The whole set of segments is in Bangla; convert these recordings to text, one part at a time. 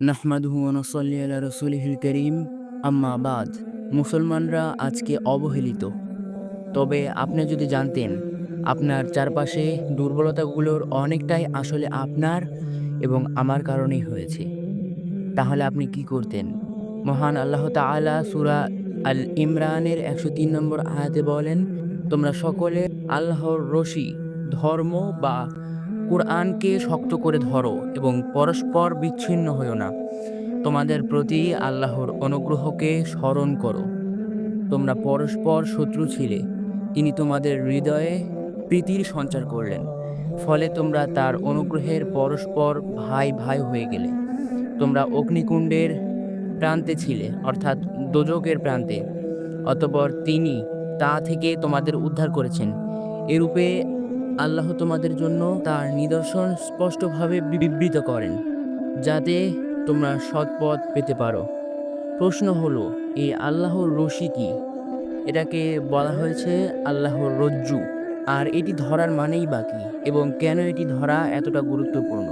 নাহমাদুহু নসল্লি রসুলহিল করিম। আম্মা মুসলমানরা আজকে অবহেলিত। তবে আপনি যদি জানতেন, আপনার চারপাশে দুর্বলতাগুলোর অনেকটাই আসলে আপনার এবং আমার কারণেই হয়েছে। তাহলে আপনি কি করতেন? মহান আল্লাহ তাআলা সুরা আল ইমরানের একশো তিন নম্বর আয়াতে বলেন, তোমরা সকলে আল্লাহর রশি, ধর্ম বা কোরআনকে শক্ত করে ধরো এবং পরস্পর বিচ্ছিন্ন হইও না। তোমাদের প্রতি আল্লাহর অনুগ্রহকে স্মরণ করো। তোমরা পরস্পর শত্রু ছিলে তিনি তোমাদের হৃদয়ে প্রীতির সঞ্চার করলেন। ফলে তোমরা তার অনুগ্রহের পরস্পর ভাই ভাই হয়ে গেলে। তোমরা অগ্নিকুণ্ডের প্রান্তে ছিলে, অর্থাৎ দোজকের প্রান্তে। অতপর তিনি তা থেকে তোমাদের উদ্ধার করেছেন। এরূপে আল্লাহ তোমাদের জন্য তার নিদর্শন স্পষ্টভাবে বিবৃত করেন, যাতে তোমরা সৎপথ পেতে পারো। প্রশ্ন হলো এই আল্লাহর রশি কি? এটাকে বলা হয়েছে আল্লাহর রজ্জু। আর এটি ধরার মানেই বাকি এবং কেন এটি ধরা এতটা গুরুত্বপূর্ণ?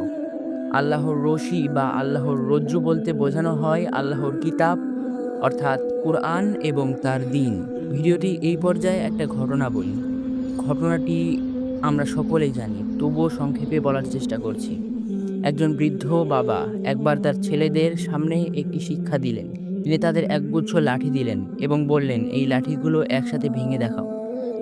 আল্লাহর রশি বা আল্লাহর রজ্জু বলতে বোঝানো হয় আল্লাহর কিতাব, অর্থাৎ কোরআন এবং তার দিন। ভিডিওটি এই পর্যায়ে একটা ঘটনা বলি। ঘটনাটি আমরা সকলেই জানি, তবুও সংক্ষেপে বলার চেষ্টা করছি। একজন বৃদ্ধ বাবা একবার তার ছেলেদের সামনে একটি শিক্ষা দিলেন। তিনি তাদের একগুচ্ছ লাঠি দিলেন এবং বললেন, এই লাঠিগুলো একসাথে ভেঙে দেখাও।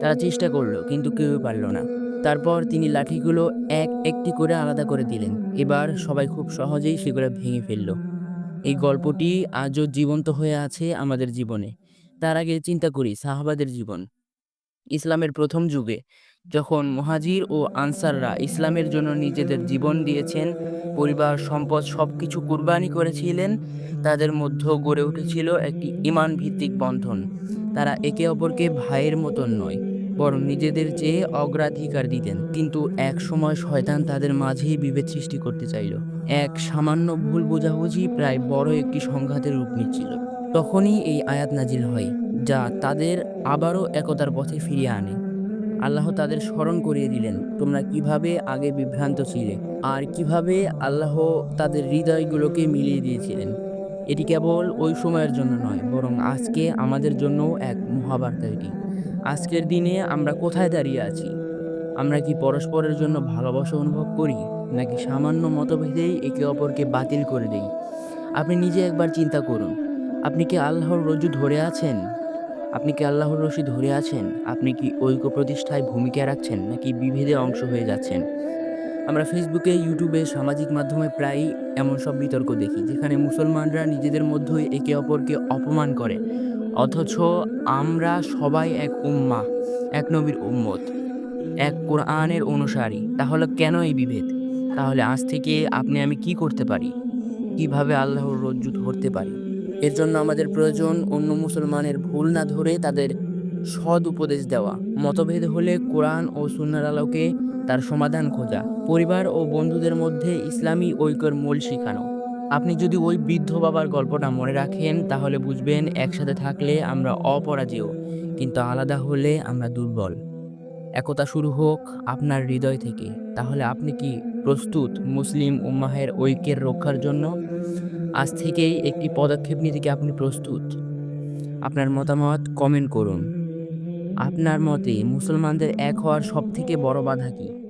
তারা চেষ্টা করল, কিন্তু কেউই পারল না। তারপর তিনি লাঠিগুলো এক একটি করে আলাদা করে দিলেন। এবার সবাই খুব সহজেই সেগুলো ভেঙে ফেলল। এই গল্পটি আজও জীবন্ত হয়ে আছে আমাদের জীবনে। তার আগে চিন্তা করি, সাহাবাদের জীবন। ইসলামের প্রথম যুগে। যখন মহাজির ও আনসাররা ইসলামের জন্য নিজেদের জীবন দিয়েছেন, পরিবার, সম্পদ সব কিছু কুরবানি করেছিলেন, তাদের মধ্যে গড়ে উঠেছিল একটি ইমান ভিত্তিক বন্ধন। তারা একে অপরকে ভাইয়ের মতন নয়, বরং নিজেদের চেয়ে অগ্রাধিকার দিতেন। কিন্তু এক সময় শয়তান তাদের মাঝেই বিভেদ সৃষ্টি করতে চাইল। এক সামান্য ভুল বোঝাবুঝি প্রায় বড় একটি সংঘাতের রূপ নিচ্ছিল। তখনই এই আয়াত নাজিল হয়। যা তাদের আবারও একতার পথে ফিরিয়ে আনে। আল্লাহ তাদের স্মরণ করিয়ে দিলেন, তোমরা কীভাবে আগে বিভ্রান্ত ছিলে আর কীভাবে আল্লাহ তাদের হৃদয়গুলোকে মিলিয়ে দিয়েছিলেন, এটি কেবল ওই সময়ের জন্য নয়, বরং আজকে আমাদের জন্যও এক মহাবার্তা এটি। আজকের দিনে আমরা কোথায় দাঁড়িয়ে আছি? আমরা কি পরস্পরের জন্য ভালোবাসা অনুভব করি, নাকি সামান্য মতভেদেই একে অপরকে বাতিল করে দেই? আপনি নিজে একবার চিন্তা করুন, আপনি কি আল্লাহর রজ্জু ধরে আছেন? আপনি কি আল্লাহর রশি ধরে আছেন? আপনি কি ঐক্য প্রতিষ্ঠায় ভূমিকা রাখছেন নাকি বিভেদে অংশ হয়ে যাচ্ছেন? আমরা ফেসবুকে ইউটিউবে সামাজিক মাধ্যমে প্রায়ই এমন সব বিতর্ক দেখি, যেখানে মুসলমানরা নিজেদের মধ্যেই একে অপরকে অপমান করে। অথচ আমরা সবাই এক উম্মা, এক নবীর উম্মত, এক কোরআনের অনুসারী। তাহলে কেন এই বিভেদ? তাহলে আজ থেকে আপনি আমি কি করতে পারি? কীভাবে আল্লাহর রজ্জু ধরতে পারি? এর জন্য আমাদের প্রয়োজন অন্য মুসলমানের ভুল না ধরে তাদের সৎ উপদেশ দেওয়া। মতভেদ হলে কোরআন ও সুন্নার আলোকে তার সমাধান খোঁজা। পরিবার ও বন্ধুদের মধ্যে ইসলামী ঐক্যর মূল শিখানো। আপনি যদি ওই বৃদ্ধ বাবার গল্পটা মনে রাখেন, তাহলে বুঝবেন একসাথে থাকলে আমরা অপরাজেয়, কিন্তু আলাদা হলে আমরা দুর্বল। একতা শুরু হোক আপনার হৃদয় থেকে। তাহলে আপনি কি প্রস্তুত মুসলিম উম্মাহের ঐক্যের রক্ষার জন্য? আজ থেকেই একটি পদক্ষেপ নিতে কি আপনি প্রস্তুত। আপনার মতামত কমেন্ট করুন। আপনার মতে মুসলমানদের এক হওয়ার সবথেকে বড় বাধা কী?